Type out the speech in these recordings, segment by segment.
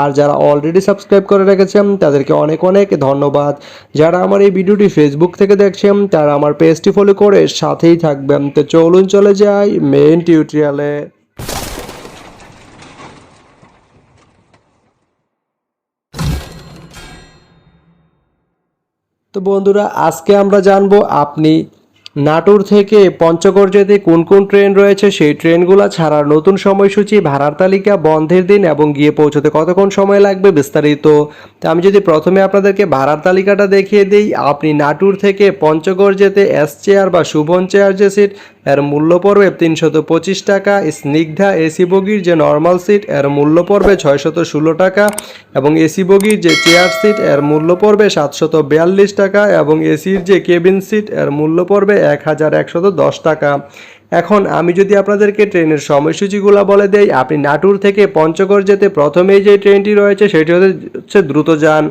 আর যারা already subscribe করে রেখেছেন, তাদেরকে অনেক অনেক ধন্যবাদ। যারা আমার এই ভিডিওটি ফেসবুক থেকে দেখছেন, তারা আমার পেজটি ফলো করে সাথেই থাকবেন। তো চলুন চলে যাই মেইন টিউটোরিয়ালে তো বন্ধুরা, আজকে আমরা জানব আপনি নাটোর থেকে পঞ্চগড় যেতে কোন কোন ট্রেন রয়েছে, সেই ট্রেনগুলো ছাড়ার নতুন সময়সূচি ভাড়ার তালিকা বন্ধের দিন এবং গিয়ে পৌঁছতে কতক্ষণ সময় লাগবে বিস্তারিত। আমি যদি প্রথমে আপনাদেরকে ভাড়ার তালিকাটা দেখিয়ে দিই, আপনি নাটোর থেকে পঞ্চগড় যেতে এস চেয়ার বা শুভন চেয়ার যে সিট এর মূল্য পড়বে তিনশত পঁচিশ টাকা। স্নিগ্ধা এসি বগির যে নর্মাল সিট এর মূল্য পড়বে ছয়শত ষোলো টাকা এবং এসি বগির যে চেয়ার সিট এর মূল্য পড়বে সাতশত বিয়াল্লিশ টাকা এবং এসির যে কেবিন সিট এর মূল্য পড়বে এক হাজার একশত দশ টাকা। এখন আমি যদি আপনাদেরকে ট্রেনের সময়সূচিগুলো বলে দেই, আপনি নাটুর থেকে পঞ্চগড় যেতে প্রথমেই যে ট্রেনটি রয়েছে, সেটি হচ্ছে দ্রুতযান।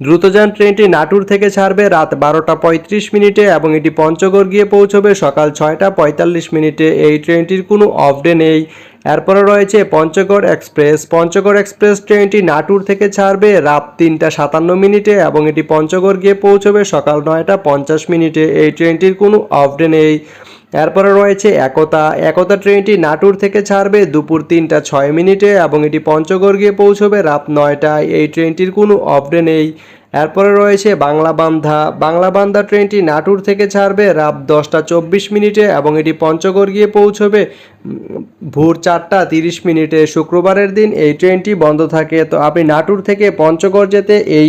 দ্রুতযান ট্রেনটি নাটুর থেকে ছাড়বে রাত বারোটা পঁয়ত্রিশ মিনিটে এবং এটি পঞ্চগড় গিয়ে পৌঁছবে সকাল ছয়টা পঁয়তাল্লিশ মিনিটে। এই ট্রেনটির কোনো অফ ডে নেই। এরপরে রয়েছে পঞ্চগড় এক্সপ্রেস। পঞ্চগড় এক্সপ্রেস ট্রেনটি নাটুর থেকে ছাড়বে রাত তিনটা সাতান্ন মিনিটে এবং এটি পঞ্চগড় গিয়ে পৌঁছবে সকাল নয়টা পঞ্চাশ মিনিটে। এই ট্রেনটির কোনো অফ ডে নেই। এরপরে রয়েছে একতা। একতা ট্রেনটি নাটোর থেকে ছাড়বে দুপুর তিনটা ছয় মিনিটে এবং এটি পঞ্চগড় গিয়ে পৌঁছবে রাত নয়টায়। এই ট্রেনটির কোনো অফ ডে নেই। এরপরে রয়েছে বাংলা বান্ধা বাংলা বান্ধা ট্রেনটি নাটোর থেকে ছাড়বে রাত দশটা চব্বিশ মিনিটে এবং এটি পঞ্চগড় গিয়ে পৌঁছবে ভোর চারটা তিরিশ মিনিটে। শুক্রবারের দিন এই ট্রেনটি বন্ধ থাকে। তো আপনি নাটোর থেকে পঞ্চগড় যেতে এই